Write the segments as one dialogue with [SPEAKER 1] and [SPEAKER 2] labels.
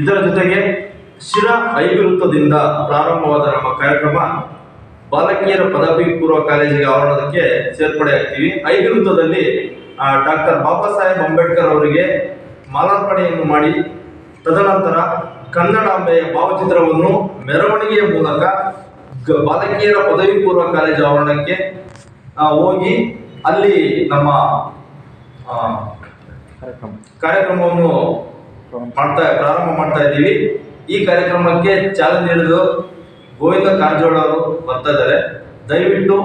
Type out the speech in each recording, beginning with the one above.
[SPEAKER 1] ಇದರ ಜೊತೆಗೆ ಶಿರ ಐವೃತ್ತದಿಂದ ಪ್ರಾರಂಭವಾದ ನಮ್ಮ ಕಾರ್ಯಕ್ರಮ ಬಾಲಕಿಯರ ಪದವಿ ಪೂರ್ವ ಕಾಲೇಜಿಗೆ ಆವರಣಕ್ಕೆ ಸೇರ್ಪಡೆ ಆಗ್ತೀವಿ. ಐವಿವೃತ್ತದಲ್ಲಿ ಡಾಕ್ಟರ್ ಬಾಬಾ ಸಾಹೇಬ್ ಅಂಬೇಡ್ಕರ್ ಅವರಿಗೆ ಮಾಲಾರ್ಪಣೆಯನ್ನು ಮಾಡಿ, ತದನಂತರ ಕನ್ನಡಾಂಬೆಯ ಭಾವಚಿತ್ರವನ್ನು ಮೆರವಣಿಗೆಯ ಮೂಲಕ ಬಾಲಕಿಯರ ಪದವಿ ಪೂರ್ವ ಕಾಲೇಜು ಆವರಣಕ್ಕೆ ಹೋಗಿ ಅಲ್ಲಿ ನಮ್ಮ ಕಾರ್ಯಕ್ರಮವನ್ನು ಮಾಡ್ತಾ ಪ್ರಾರಂಭ ಮಾಡ್ತಾ ಇದ್ದೀವಿ. ಈ ಕಾರ್ಯಕ್ರಮಕ್ಕೆ ಚಾಲನೆ ನೀಡಲು ಗೋವಿಂದ ಕಾರಜೋಳ ಅವರು ಬರ್ತಾ ಇದ್ದಾರೆ. ದಯವಿಟ್ಟು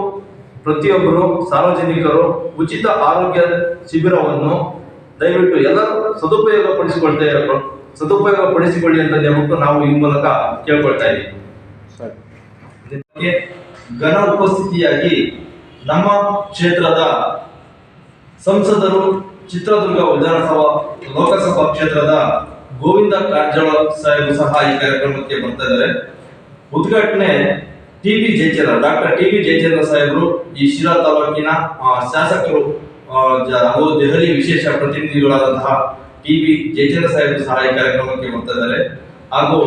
[SPEAKER 1] ಪ್ರತಿಯೊಬ್ಬರು ಸಾರ್ವಜನಿಕರು ಉಚಿತ ಆರೋಗ್ಯ ಶಿಬಿರವನ್ನು ದಯವಿಟ್ಟು ಎಲ್ಲರೂ ಸದುಪಯೋಗ ಪಡಿಸಿಕೊಳ್ತಾ ಸದುಪಯೋಗ ಪಡಿಸಿಕೊಳ್ಳಿ ಅಂತ ಹೇಳ್ಬಿಟ್ಟು ನಾವು ಈ ಮೂಲಕ ಕೇಳ್ಕೊಳ್ತಾ ಇದ್ದೀವಿ. ಘನ ಉಪಸ್ಥಿತಿಯಾಗಿ ನಮ್ಮ ಕ್ಷೇತ್ರದ ಸಂಸದರು ಚಿತ್ರದುರ್ಗ ವಿಧಾನಸಭಾ ಲೋಕಸಭಾ ಕ್ಷೇತ್ರದ ಗೋವಿಂದ ಕಾರಜೋಳ ಸಾಹೇಬ್ ಸಹ ಈ ಕಾರ್ಯಕ್ರಮಕ್ಕೆ ಬರ್ತಾ ಇದ್ದಾರೆ. ಉದ್ಘಾಟನೆ T B Jayachandra, doctor T B Jayachandra ಸಾಹೇಬರು ಈ ಶಿರಾ ತಾಲೂಕಿನ ಶಾಸಕರು ಹಾಗೂ ದೆಹಲಿ ವಿಶೇಷ ಪ್ರತಿನಿಧಿಗಳಾದಂತಹ ಟಿ ಬಿ ಜಯಚಂದ್ರ ಸಾಹೇಬರು ಸಹ ಈ ಕಾರ್ಯಕ್ರಮಕ್ಕೆ ಬರ್ತಾ ಇದ್ದಾರೆ. ಹಾಗೂ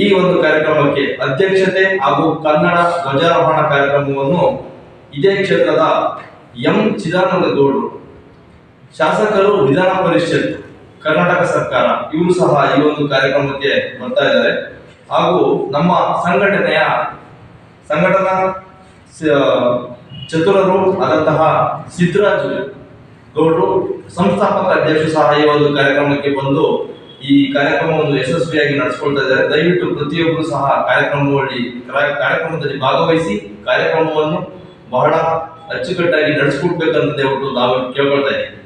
[SPEAKER 1] ಈ ಒಂದು ಕಾರ್ಯಕ್ರಮಕ್ಕೆ ಅಧ್ಯಕ್ಷತೆ ಹಾಗೂ ಕನ್ನಡ ಧ್ವಜಾರೋಹಣ ಕಾರ್ಯಕ್ರಮವನ್ನು ಇದೇ ಕ್ಷೇತ್ರದ ಎಂ ಚಿದಾನಂದ ಗೌಡರು ಶಾಸಕರು ವಿಧಾನ ಪರಿಷತ್, ಕರ್ನಾಟಕ ಸರ್ಕಾರ, ಇವರು ಸಹ ಈ ಒಂದು ಕಾರ್ಯಕ್ರಮಕ್ಕೆ ಬರ್ತಾ ಇದ್ದಾರೆ. ಹಾಗೂ ನಮ್ಮ ಸಂಘಟನೆಯ ಸಂಘಟನಾ ಚತುರರು ಆದಂತಹ ಸಿದ್ದರಾಜು ಗೌಡರು ಸಂಸ್ಥಾಪಕ ಅಧ್ಯಕ್ಷರು ಸಹ ಈ ಒಂದು ಕಾರ್ಯಕ್ರಮಕ್ಕೆ ಬಂದು ಈ ಕಾರ್ಯಕ್ರಮವನ್ನು ಯಶಸ್ವಿಯಾಗಿ ನಡೆಸಿಕೊಳ್ತಾ ಇದ್ದಾರೆ. ದಯವಿಟ್ಟು ಪ್ರತಿಯೊಬ್ಬರು ಸಹ ಕಾರ್ಯಕ್ರಮದಲ್ಲಿ, ಕಾರ್ಯ- ಕಾರ್ಯಕ್ರಮದಲ್ಲಿ ಭಾಗವಹಿಸಿ ಕಾರ್ಯಕ್ರಮವನ್ನು ಬಹಳ ಅಚ್ಚುಕಟ್ಟಾಗಿ ನಡೆಸಿಕೊಡ್ಬೇಕಂತ ಹೇಳ್ಬಿಟ್ಟು ನಾವು ಕೇಳ್ಕೊಳ್ತಾ ಇದ್ದೀವಿ.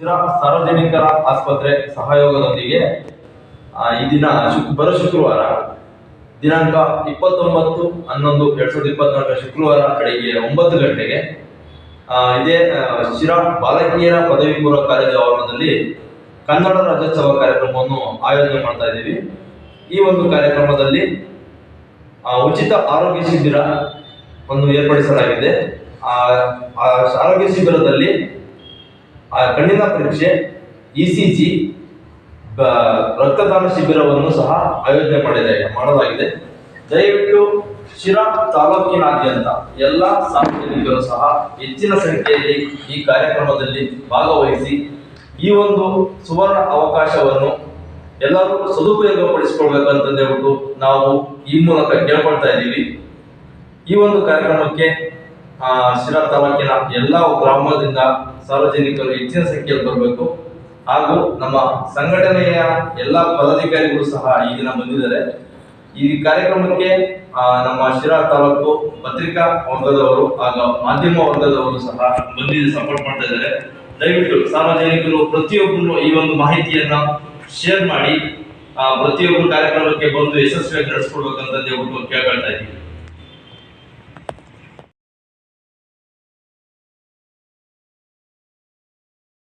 [SPEAKER 1] ಸಾರ್ವಜನಿಕರ ಆಸ್ಪತ್ರೆ ಸಹಯೋಗದೊಂದಿಗೆ ಈ ದಿನ ಬರೋ ಶುಕ್ರವಾರ, ದಿನಾಂಕ ಇಪ್ಪತ್ತೊಂಬತ್ತು, ಹನ್ನೊಂದು, ಎರಡ್ ಸಾವಿರದ ಇಪ್ಪತ್ನಾಲ್ಕರ ಶುಕ್ರವಾರ ಬೆಳಿಗ್ಗೆ ಒಂಬತ್ತು ಗಂಟೆಗೆ ಇದೇ ಶಿರಾ ಬಾಲಕಿಯರ ಪದವಿ ಪೂರ್ವ ಕಾಲೇಜು ಆವರಣದಲ್ಲಿ ಕನ್ನಡ ರಾಜ್ಯೋತ್ಸವ ಕಾರ್ಯಕ್ರಮವನ್ನು ಆಯೋಜನೆ ಮಾಡ್ತಾ ಇದ್ದೀವಿ. ಈ ಒಂದು ಕಾರ್ಯಕ್ರಮದಲ್ಲಿ ಉಚಿತ ಆರೋಗ್ಯ ಶಿಬಿರ ಒಂದು ಏರ್ಪಡಿಸಲಾಗಿದೆ. ಆ, ಆರೋಗ್ಯ ಶಿಬಿರದಲ್ಲಿ ಆ ಕಣ್ಣಿನ ಪರೀಕ್ಷೆ, ಇ ಸಿ ಜಿ ರಕ್ತದಾನ ಶಿಬಿರವನ್ನು ಸಹ ಆಯೋಜನೆ ಮಾಡಿದೆ, ಮಾಡಲಾಗಿದೆ. ದಯವಿಟ್ಟು ಶಿರಾ ತಾಲೂಕಿನಾದ್ಯಂತ ಎಲ್ಲ ಸಾರ್ವಜನಿಕರು ಸಹ ಹೆಚ್ಚಿನ ಸಂಖ್ಯೆಯಲ್ಲಿ ಈ ಕಾರ್ಯಕ್ರಮದಲ್ಲಿ ಭಾಗವಹಿಸಿ ಈ ಒಂದು ಸುವರ್ಣ ಅವಕಾಶವನ್ನು ಎಲ್ಲರೂ ಸದುಪಯೋಗ ಪಡಿಸಿಕೊಳ್ಬೇಕಂತಂದೇಳ್ಬಿಟ್ಟು ನಾವು ಈ ಮೂಲಕ ಕೇಳ್ಕೊಳ್ತಾ ಇದ್ದೀವಿ. ಈ ಒಂದು ಕಾರ್ಯಕ್ರಮಕ್ಕೆ ಶಿರಾ ತಾಲೂಕಿನ ಎಲ್ಲ ಗ್ರಾಮದಿಂದ ಸಾರ್ವಜನಿಕರು ಹೆಚ್ಚಿನ ಸಂಖ್ಯೆಯಲ್ಲಿ ಬರಬೇಕು. ಹಾಗೂ ನಮ್ಮ ಸಂಘಟನೆಯ ಎಲ್ಲ ಪದಾಧಿಕಾರಿಗಳು ಸಹ ಈ ದಿನ ಬಂದಿದ್ದಾರೆ. ಈ ಕಾರ್ಯಕ್ರಮಕ್ಕೆ ನಮ್ಮ ಶಿರಾ ತಾಲೂಕು ಪತ್ರಿಕಾ ವರ್ಗದವರು ಹಾಗೂ ಮಾಧ್ಯಮ ವರ್ಗದವರು ಸಹ ಬಂದಿದ್ದು ಸಪೋರ್ಟ್ ಮಾಡ್ತಾ ಇದ್ದಾರೆ. ದಯವಿಟ್ಟು ಸಾರ್ವಜನಿಕರು ಪ್ರತಿಯೊಬ್ಬರು ಈ ಒಂದು ಮಾಹಿತಿಯನ್ನ ಶೇರ್ ಮಾಡಿ ಪ್ರತಿಯೊಬ್ಬರು ಕಾರ್ಯಕ್ರಮಕ್ಕೆ ಬಂದು ಯಶಸ್ವಿಯಾಗಿ ನಡೆಸ್ಕೊಡ್ಬೇಕಂತ ಹೇಳ್ಬಿಟ್ಟು ಕೇಳ್ಕೊಳ್ತಾ ಇದ್ದೀವಿ.